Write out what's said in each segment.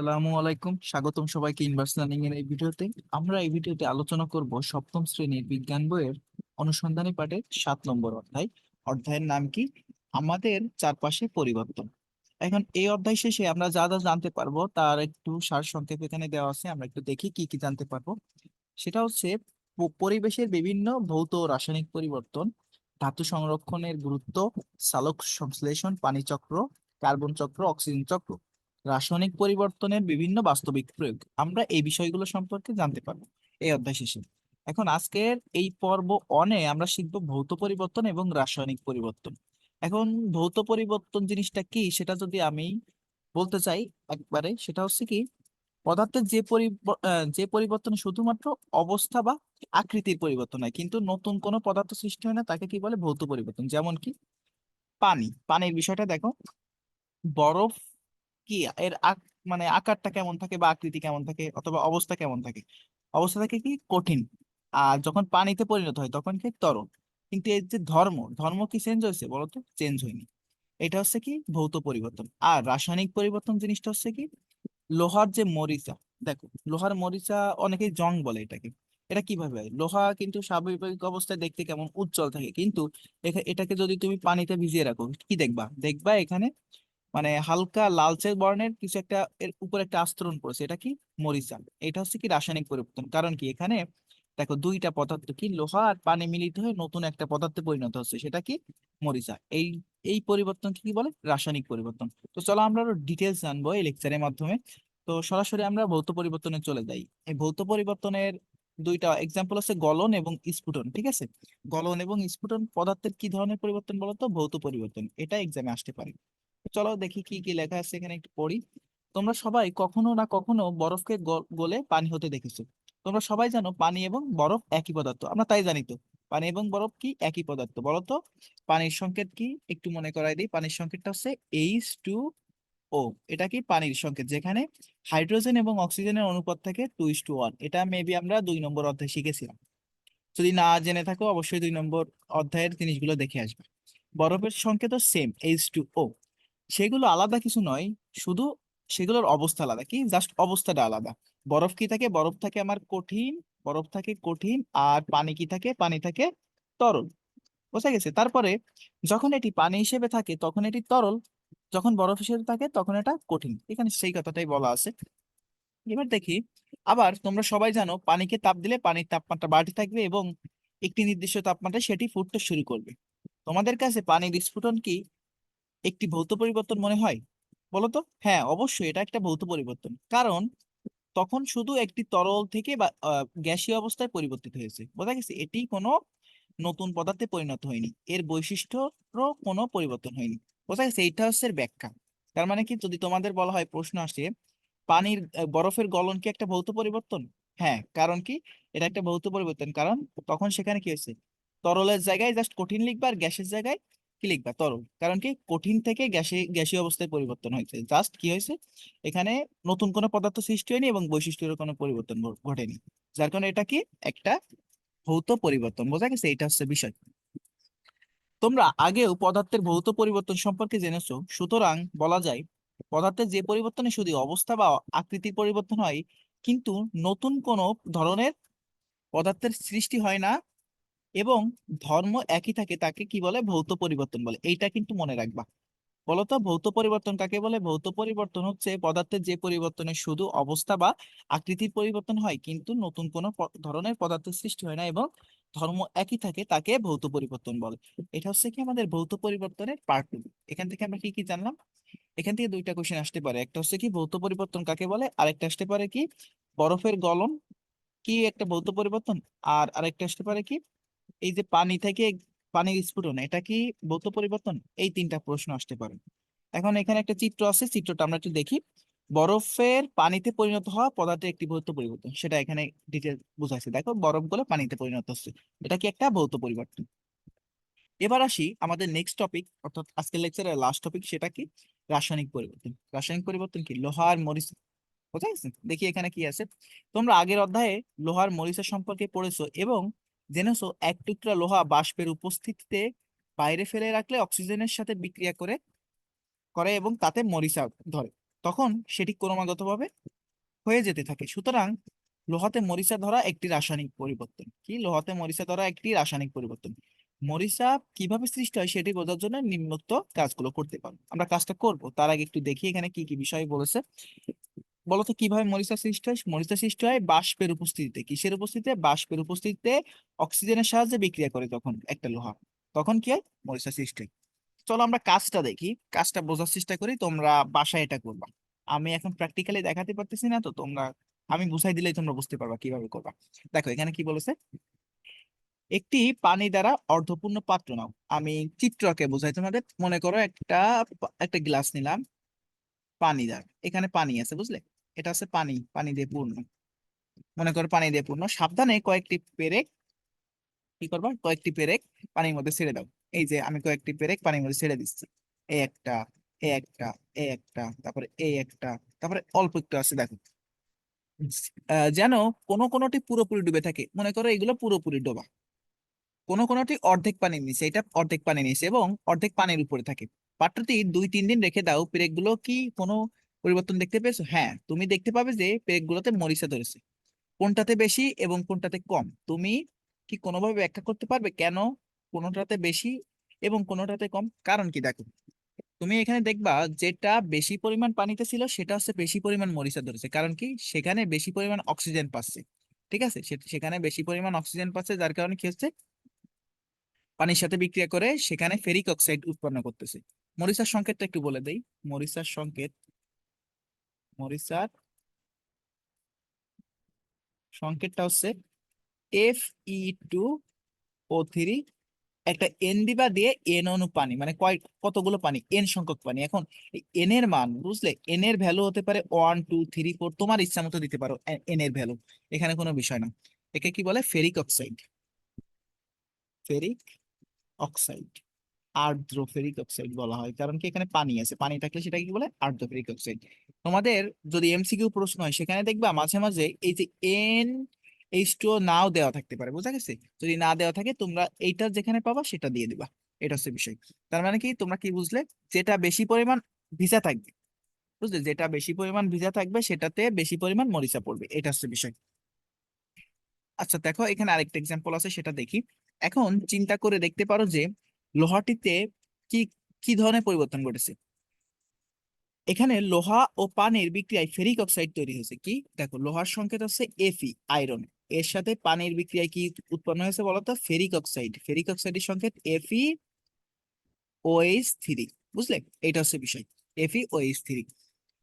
আসসালামু আলাইকুম। স্বাগতম সবাইকে ইনভার্স লার্নিং এর এই ভিডিওতে। আমরা এই ভিডিওতে আলোচনা করব সপ্তম শ্রেণির বিজ্ঞান বইয়ের অনুসন্ধানী পাঠের সাত নম্বর অধ্যায়। অধ্যায়ের নাম কি? আমাদের চারপাশে পরিবর্তন। এখন এই অধ্যায় শেষে আমরা যা যা জানতে পারব তার একটু সার সংক্ষেপ এখানে দেওয়া আছে। আমরা একটু দেখি কি কি জানতে পারব। সেটা হচ্ছে পরিবেশের বিভিন্ন ভৌত রাসায়নিক পরিবর্তন, ধাতু সংরক্ষণের গুরুত্ব সালোক সংশ্লেষণ, পানি চক্র, কার্বন চক্র, অক্সিজেন চক্র। রাসায়নিক পরিবর্তনের বিভিন্ন বাস্তবিক প্রয়োগ। আমরা এই বিষয়গুলো সম্পর্কে জানতে পারব এই অধ্যায় শেষে। এখন আজকের এই পর্ব অনে আমরা শিখব ভৌত পরিবর্তন এবং রাসায়নিক পরিবর্তন। এখন ভৌত পরিবর্তন জিনিসটা কি সেটা যদি আমি বলতে চাই একবারে, সেটা হচ্ছে কি, পদার্থের যে যে পরিবর্তন শুধুমাত্র অবস্থা বা আকৃতির পরিবর্তন হয় কিন্তু নতুন কোনো পদার্থ সৃষ্টি হয় না, তাকে কি বলে ভৌত পরিবর্তন। যেমন কি, পানি। পানির বিষয়টা দেখো, বরফ কি এর মানে আকারটা কেমন থাকে বা আকৃতি কেমন থাকে অথবা অবস্থা কেমন থাকে? অবস্থা থাকে কি কঠিন। আর যখন পানিতে পরিণত হয় তখন কি তরল। কিন্তু এর যে ধর্ম ধর্ম কি চেঞ্জ হয়েছে বলতো? চেঞ্জ হয়নি। এটা হচ্ছে কি ভৌত পরিবর্তন। আর রাসায়নিক পরিবর্তন জিনিসটা হচ্ছে কি লোহার যে মরিচা, দেখো লোহার মরিচা অনেকেই জং বলে এটাকে। এটা কীভাবে হয়? লোহা কিন্তু স্বাভাবিক অবস্থায় দেখতে কেমন উজ্জ্বল থাকে। কিন্তু এটাকে যদি তুমি পানিতে ভিজিয়ে রাখো, কি দেখবা? দেখবা এখানে মানে হালকা লালচে বর্ণের কিছু একটা এর উপর একটা আস্তরণ পড়েছে, এটা কি? মরিচা এটা হচ্ছে কি রাসায়নিক পরিবর্তন। কারণ কি? এখানে দেখো দুইটা পদার্থ কি? লোহা আর পানি মিলিত হয়ে নতুন একটা পদার্থে পরিণত হচ্ছে, সেটা কি? মরিচা। এই এই পরিবর্তন কি বলে? রাসায়নিক পরিবর্তন। তো চলো আমরা আরও ডিটেলস জানব এই লেকচারের মাধ্যমে। তো সরাসরি আমরা ভৌত পরিবর্তনে চলে যাই। এই ভৌত পরিবর্তনের দুইটা এক্সাম্পল আছে গলন এবং স্ফুটন, ঠিক আছে? গলন এবং স্ফুটন পদার্থের কি ধরনের পরিবর্তন বলতো? ভৌত পরিবর্তন। এটা এক্সামে আসতে পারে। চলো দেখি কি কি লেখা আছে এখানে একটু পড়ি। তোমরা সবাই কখনো না কখনো বরফকে গলে পানি হতে দেখেছ। তোমরা সবাই জানো পানি এবং বরফ একই পদার্থ। আমরা তাই জানি তো, পানি এবং বরফ কি একই পদার্থ? বলো তো, পানির সংকেত কি? একটু মনে করাই দিই, পানির সংকেতটা হচ্ছে এইচ টু ও এটা কি পানির সংকেত? যেখানে হাইড্রোজেন এবং অক্সিজেনের অনুপাত থাকে টু ইস টু ওয়ান এটা মেবি আমরা দুই নম্বর অধ্যায়ে শিখেছিলাম। যদি না জেনে থাকো, অবশ্যই দুই নম্বর অধ্যায়ের জিনিসগুলো দেখে আসবে। বরফের সংকেতও সেম এইচ টু ও সেগুলো আলাদা কিছু নয়, শুধু সেগুলোর অবস্থা আলাদা। কি? জাস্ট অবস্থাটা আলাদা। বরফ কি থাকে? বরফ থাকে আমার কঠিন, বরফ থাকে কঠিন, আর পানি কি থাকে? পানি থাকে তরল। বোঝা গেছে? তারপরে যখন এটি পানি হিসেবে থাকে, তখন এটি তরল, যখন বরফ হিসেবে থাকে, তখন এটা কঠিন। এখানে সেই কথাটাই বলা আছে। এবার দেখি, আবার তোমরা সবাই জানো, পানিকে তাপ দিলে পানির তাপমাত্রা বাড়তে থাকবে এবং একটি নির্দিষ্ট তাপমাত্রায় সেটি ফুটতে শুরু করবে। তোমাদের কাছে পানির স্ফুটন কি একটি ভৌত পরিবর্তন মনে হয়? বলতো? হ্যাঁ অবশ্যই, এটা একটা ভৌত পরিবর্তন। কারণ তখন শুধু একটি তরল থেকে বা গ্যাসীয় অবস্থায় পরিবর্তিত হয়েছে। বোঝা গেছে? এটি কোনো নতুন পদার্থে পরিণত হয়নি। এর বৈশিষ্ট্যরও কোনো পরিবর্তন হয়নি। বোঝা গেছে? এইটা হচ্ছে ব্যাখ্যা। তার মানে কি? যদি তোমাদের বলা হয়, প্রশ্ন আসে, পানির বরফের গলন কি একটা ভৌত পরিবর্তন? হ্যাঁ কারণ কি? এটা একটা ভৌত পরিবর্তন। কারণ তখন সেখানে কি হয়েছে? তরলের জায়গায় জাস্ট কঠিন লিখবা আর গ্যাসের জায়গায় কি লিখবা তরল। কারণ কি? কঠিন থেকে গ্যাসে, গ্যাসীয় অবস্থায় পরিবর্তন হয়েছে। জাস্ট কি হয়েছে? এখানে নতুন কোনো পদার্থ সৃষ্টি হয়নি এবং বৈশিষ্ট্যের কোনো পরিবর্তন ঘটেনি। যার কারণে এটা কি? একটা ভৌত পরিবর্তন। বোঝা গেছে? এটা হচ্ছে বিষয়। তোমরা আগেও পদার্থের ভৌত পরিবর্তন সম্পর্কে জেনেছো। সুতরাং বলা যায়, পদার্থের যে পরিবর্তনে শুধু অবস্থা বা আকৃতির পরিবর্তন হয়, কিন্তু নতুন কোনো ধরনের পদার্থের সৃষ্টি হয় না। এবং ধর্ম একই থাকে, তাকে কি বলে? ভৌত পরিবর্তন বলে। এইটা কিন্তু মনে রাখবা। বলতো, ভৌত পরিবর্তন কাকে বলে? ভৌত পরিবর্তন হচ্ছে পদার্থের যে পরিবর্তনে শুধু অবস্থা বা আকৃতির পরিবর্তন হয়, কিন্তু নতুন কোনো ধরনের পদার্থের সৃষ্টি হয় না এবং ধর্ম একই থাকে, তাকে ভৌত পরিবর্তন বলে। এটা হচ্ছে কি আমাদের ভৌত পরিবর্তনের পার্ট টু এখান থেকে আমরা কি কি জানলাম? এখান থেকে দুইটা কোশ্চেন আসতে পারে। একটা হচ্ছে কি, ভৌত পরিবর্তন কাকে বলে? আরেকটা আসতে পারে কি, বরফের গলন কি একটা ভৌত পরিবর্তন? আর আরেকটা আসতে পারে কি এই যে পানি থেকে পানির স্ফুটন, এটা কি ভৌত পরিবর্তন? এই তিনটা প্রশ্ন আসতে পারে। এখন এখানে একটা চিত্র আছে, চিত্রটা আমরা একটু দেখি। বরফের পানিতে পরিণত হওয়া পদার্থের একটি ভৌত পরিবর্তন, সেটা এখানে ডিটেল বুঝাইছে দেখো, বরফগুলো পানিতে পরিণত হচ্ছে। এটা কি একটা ভৌত পরিবর্তন? এবার আসি আমাদের নেক্সট টপিক অর্থাৎ আজকের লেকচারের লাস্ট টপিক সেটা কি? রাসায়নিক পরিবর্তন। রাসায়নিক পরিবর্তন কি? লোহার মরিচ, বোঝা গেছে? দেখি এখানে কি আছে। তোমরা আগের অধ্যায়ে লোহার মরিচা সম্পর্কে পড়েছো এবং জেনেছো এক টুকরা লোহা বাষ্পের উপস্থিতিতে বাইরে ফেলে রাখলে অক্সিজেনের সাথে বিক্রিয়া করে করে এবং তাতে মরিচা ধরে। তখন সেটি ক্রমাগতভাবে হয়ে যেতে থাকে। সুতরাং লোহাতে মরিচা ধরা একটি রাসায়নিক পরিবর্তন। কি? লোহাতে মরিচা ধরা একটি রাসায়নিক পরিবর্তন। মরিচা কীভাবে সৃষ্টি হয় সেটি বোঝার জন্য নিম্নোক্ত কাজগুলো করতে পারব আমরা কাজটা করব। তার আগে একটু দেখি এখানে কি কি বিষয় বলেছে। বলতো কীভাবে মরিচা সৃষ্টি হয়? মরিচা সৃষ্টি হয় বাষ্পের উপস্থিতিতে। কিসের উপস্থিতিতে? বাষ্পের উপস্থিতিতে অক্সিজেনের সাহায্যে বিক্রিয়া করে তখন একটা লোহা। তখন কি হয়? মরিচা সৃষ্টি হয়। চলো আমরা কাজটা দেখি। কাজটা বোঝার চেষ্টা করি, তোমরা বাসায় এটা করবা। আমি এখন প্র্যাকটিক্যালি দেখাতে পারতেছি না, তো তোমরা, আমি বুঝাই দিলেই তোমরা বুঝতে পারবা কীভাবে করবা। দেখো, এখানে কি বলেছে? একটি পানি দ্বারা অর্ধপূর্ণ পাত্র নাও। আমি চিত্রকে বোঝাই তোমাদের। মনে করো একটা একটা গ্লাস নিলাম পানি দ্বারা। এখানে পানি আছে, বুঝলে? এটা আছে পানি পানি দিয়ে পূর্ণ। মনে করো পানি দিয়ে পূর্ণ। সাবধানে কয়েকটি পেরেক, কি করবা? কয়েকটি পেরেক পানির মধ্যে ছেড়ে দাও। এই যে আমি কয়েকটি পেরেক পানির মধ্যে ছেড়ে দিচ্ছি। এই একটা এই একটা এই একটা, তারপরে এই একটা, তারপরে অল্প একটু আছে, দেখো। যেন কোনো কোনোটি পুরোপুরি ডুবে থাকে। মনে করো এগুলো পুরোপুরি ডোবা। কোনো কোনোটি অর্ধেক পানির নিচে, এটা অর্ধেক পানির নিচে এবং অর্ধেক পানির উপরে থাকে। পাত্রটি দুই, তিন দিন রেখে দাও। পেরেকগুলো কি কোনো পরিবর্তন দেখতে পেয়েছ? হ্যাঁ তুমি দেখতে পাবে যে পেরেকগুলোতে মরিচা ধরেছে। কোনটাতে বেশি এবং কোনটাতে কম? তুমি কি কোনোভাবে ব্যাখ্যা করতে পারবে কেন কোনোটাতে বেশি এবং কোনোটাতে কম? কারণ কি দেখো, তুমি এখানে দেখবা যেটা বেশি পরিমাণ পানিতে ছিল সেটা হচ্ছে বেশি পরিমাণ মরিচা ধরেছে। কারণ কি? সেখানে বেশি পরিমাণ অক্সিজেন পাচ্ছে। ঠিক আছে? সেখানে বেশি পরিমাণ অক্সিজেন পাচ্ছে, যার কারণে কি হচ্ছে? পানির সাথে বিক্রিয়া করে সেখানে ফেরিক অক্সাইড উৎপন্ন করতেছে। মরিচার সংকেতটা একটু বলে দেই। মরিচার সংকেত মরিচার সংকেতটা হচ্ছে F E two O three একটা এন দিবা দিয়ে এন অনু পানি মানে কতগুলো পানি? এন সংখ্যক পানি। এখন এন এর মান, বুঝলে? এন এর ভ্যালু হতে পারে ওয়ান টু থ্রি ফোর তোমার ইচ্ছা মতো দিতে পারো এন এর ভ্যালু এখানে কোনো বিষয় না। একে কি বলে? ফেরিক অক্সাইড ফেরিক অক্সাইড আর্দ্র ফেরিক অক্সাইড বলা হয়। কারণ কি? এখানে পানি আছে। পানি থাকলে সেটা কি বলে? আর্দ্র ফেরিক অক্সাইড। তোমাদের যদি এমসিকিউ প্রশ্ন হয়, সেখানে দেখবা মাঝে মাঝে এই যে এন এইচ টু নাও দেওয়া থাকতে পারে। বুঝা গেছে? যদি না দেওয়া থাকে, তোমরা এইটা যেখানে পাবা, সেটা দিয়ে দিবা। এটা হচ্ছে বিষয়। তার মানে কি? তোমরা কি বুঝলে? যেটা বেশি পরিমাণ ভিজা থাকবে, বুঝলে? যেটা বেশি পরিমাণ ভিজা থাকবে, সেটাতে বেশি পরিমাণ মরিচা পড়বে। এটা হচ্ছে বিষয়। আচ্ছা দেখো, এখানে আরেকটা এক্সাম্পল আছে, সেটা দেখি। এখন চিন্তা করে দেখতে পারো যে লোহাটিতে কি কি ধরনের পরিবর্তন ঘটেছে? এখানে লোহা ও পানির বিক্রিয়ায় ফেরিক অক্সাইড তৈরি হয়েছে কি? দেখো, লোহার সংকেত হচ্ছে এফি আয়রন এর সাথে পানির বিক্রিয়ায় কি উৎপন্ন হয়েছে বলতো ফেরিক অক্সাইড। ফেরিক অক্সাইডের সংকেত এফি ওএইচ থ্রি বুঝলে? এটা হচ্ছে বিষয়। এফি ওএইচ থ্রি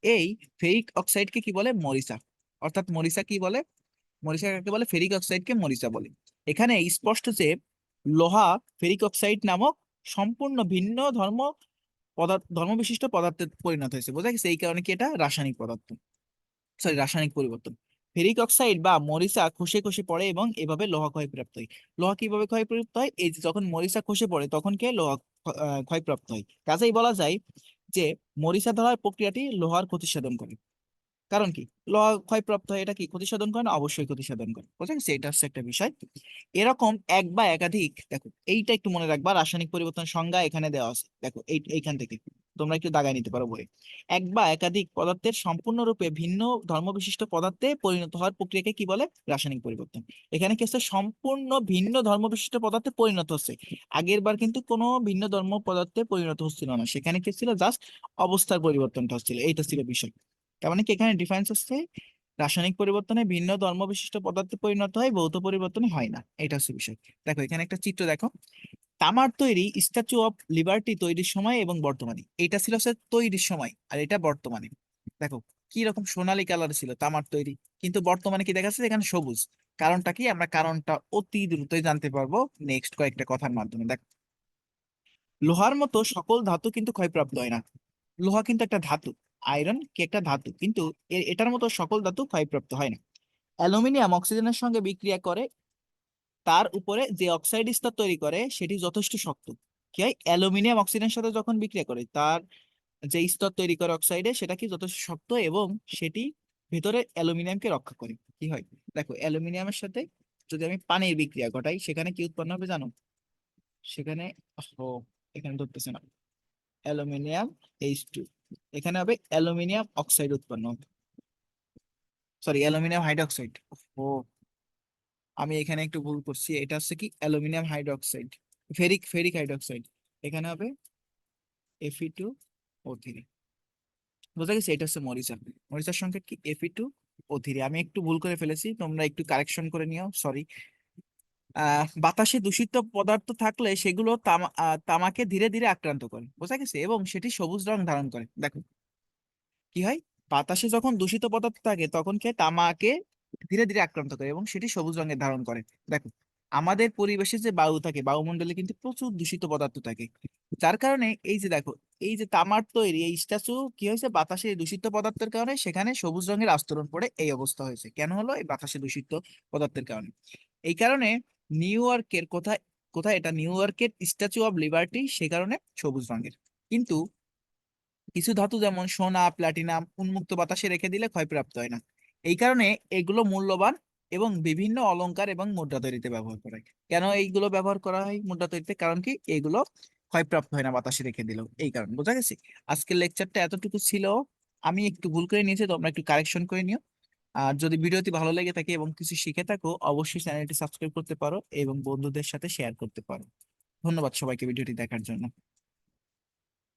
এই ফেরিক অক্সাইডকে কি বলে? মরিচা। অর্থাৎ মরিচা কি বলে? মরিচা কাকে বলে? ফেরিক অক্সাইডকে মরিচা বলে। এখানে স্পষ্ট যে লোহা ফেরিক অক্সাইড নামক সম্পূর্ণ ভিন্ন ধর্ম পদার্থ, ধর্মবিশিষ্ট পদার্থে পরিণত হয়েছে। বোঝা গেছে? এই কারণে কি এটা? রাসায়নিক পদার্থ। সরি রাসায়নিক পরিবর্তন। ফেরিক অক্সাইড বা মরিচা খসে খসে পড়ে এবং এভাবে লোহা ক্ষয়প্রাপ্ত হয়। লোহা কীভাবে ক্ষয়প্রাপ্ত হয়? এই যে যখন মরিচা খসে পড়ে, তখন কে? লোহা ক্ষয়প্রাপ্ত হয়। কাজেই বলা যায় যে মরিচা ধরার প্রক্রিয়াটি লোহার ক্ষতি সাধন করে। কারণ কি? লোহা ক্ষয়প্রাপ্ত হয় এটা কি ক্ষতি সাধন করে না? অবশ্যই ক্ষতি সাধন করে। বুঝা গেছে এটা হচ্ছে একটা বিষয়। এরকম এক বা একাধিক, দেখো, এইটা একটু মনে রাখবা, রাসায়নিক পরিবর্তন সংজ্ঞা এখানে দেওয়া আছে। দেখো, এই, এইখান থেকে। তোমরা একটু দাগায় নিতে পারো বই এক বা একাধিক পদার্থের সম্পূর্ণরূপে ভিন্ন ধর্মবিশিষ্ট পদার্থে পরিণত হওয়ার প্রক্রিয়াকে কি বলে? রাসায়নিক পরিবর্তন। এখানে কি হচ্ছে সম্পূর্ণ ভিন্ন ধর্মবিশিষ্ট পদার্থে পরিণত হচ্ছে। আগের বার কিন্তু কোনো ভিন্ন ধর্ম পদার্থে পরিণত হচ্ছিল না। সেখানে কি ছিল? জাস্ট অবস্থার পরিবর্তনটা হচ্ছিল। এইটা ছিল বিষয়। তার মানে কি এখানে ডিফারেন্স হচ্ছে? রাসায়নিক পরিবর্তনে ভিন্ন ধর্ম বিশিষ্ট পদার্থে পরিণত হয়, ভৌত পরিবর্তনে হয় না। এটা হচ্ছে বিষয়। দেখো, এখানে একটা চিত্র দেখো। তামার তৈরি স্ট্যাচু অফ লিবার্টি তৈরির সময় এবং বর্তমানে। এটা ছিল হচ্ছে তৈরির সময় আর এটা বর্তমানে। দেখো, কি রকম সোনালী কালার ছিল তামার তৈরি। কিন্তু বর্তমানে কি দেখা যাচ্ছে এখানে সবুজ। কারণটা কি? আমরা কারণটা অতি দ্রুতই জানতে পারব নেক্সট কয়েকটা কথার মাধ্যমে। দেখো, লোহার মতো সকল ধাতু কিন্তু ক্ষয়প্রাপ্ত হয় না। লোহা কিন্তু একটা ধাতু। আয়রন কি একটা ধাতু। কিন্তু এটার মতো সকল ধাতু ক্ষয়প্রাপ্ত হয় না। অ্যালুমিনিয়াম অক্সিজেনের সঙ্গে বিক্রিয়া করে, তার উপরে যে অক্সাইড স্তর তৈরি করে, সেটি যথেষ্ট শক্ত। কি হয়? অ্যালুমিনিয়াম অক্সিজেনের সাথে যখন বিক্রিয়া করে, তার যে স্তর তৈরি করে অক্সাইডে, সেটা কি যথেষ্ট শক্ত এবং সেটি ভেতরে অ্যালুমিনিয়ামকে রক্ষা করে। কি হয়? দেখো, অ্যালুমিনিয়ামের সাথে যদি আমি পানির বিক্রিয়া ঘটাই, সেখানে কি উৎপন্ন হবে জানো? সেখানে ও এখানে ধরতেছে না। অ্যালুমিনিয়াম এইচ টু এখানে হবে অ্যালুমিনিয়াম অক্সাইড উৎপন্ন। Sorry aluminium hydroxide. ও, আমি এখানে একটু ভুল করছি। এটা হচ্ছে কি? Aluminium hydroxide. Ferric ferric hydroxide. এখানে হবে এফি টু ও থ্রি বোঝা গেছে এটা হচ্ছে মরিচা। মরিচার সংকেত কি? এফি টু ও থ্রি আমি একটু ভুল করে ফেলেছি, তোমরা একটু কারেকশন করে নিও। সরি বাতাসে দূষিত পদার্থ থাকলে সেগুলো তামাকে ধীরে ধীরে আক্রান্ত করে। বোঝা গেছে? এবং সেটি সবুজ রং ধারণ করে। দেখো। কি হয়? বাতাসে যখন দূষিত পদার্থ থাকে, তখন কে তামাকে ধীরে ধীরে আক্রান্ত করে এবং সেটি সবুজ রঙের ধারণ করে। দেখো, আমাদের পরিবেশে যে বায়ু থাকে, বায়ুমণ্ডলে কিন্তু প্রচুর দূষিত পদার্থ থাকে। যার কারণে এই যে দেখো, এই যে তামার তৈরি, এই স্ট্যাচু, কি হয়েছে? বাতাসে দূষিত পদার্থের কারণে সেখানে সবুজ রঙের আস্তরণ পড়ে এই অবস্থা হয়েছে। কেন হলো? এই বাতাসে দূষিত পদার্থের কারণে। এই কারণে নিউ ইয়র্কের কোথায় কোথায় এটা? নিউ ইয়র্কের স্ট্যাচু অফ লিবার্টি সে কারণে সবুজ রঙের। কিন্তু কিছু ধাতু যেমন সোনা প্লাটিনাম উন্মুক্ত বাতাসে রেখে দিলে ক্ষয়প্রাপ্ত হয় না। এই কারণে এগুলো মূল্যবান এবং বিভিন্ন অলংকার এবং মুদ্রা তৈরিতে ব্যবহার করা হয়। কেন এইগুলো ব্যবহার করা হয় মুদ্রা তৈরিতে? কারণ কি? এগুলো ক্ষয়প্রাপ্ত হয় না বাতাসে রেখে দিলেও। এই কারণ, বোঝা গেছে? আজকের লেকচারটা এতটুকু ছিল। আমি একটু ভুল করে নিয়েছি, তোমরা একটু কারেকশন করে নিও। আর যদি ভিডিওটি ভালো লেগে থাকে এবং কিছু শিখে থাকো, অবশ্যই চ্যানেলটি সাবস্ক্রাইব করতে পারো এবং বন্ধুদের সাথে শেয়ার করতে পারো। ধন্যবাদ সবাইকে ভিডিওটি দেখার জন্য।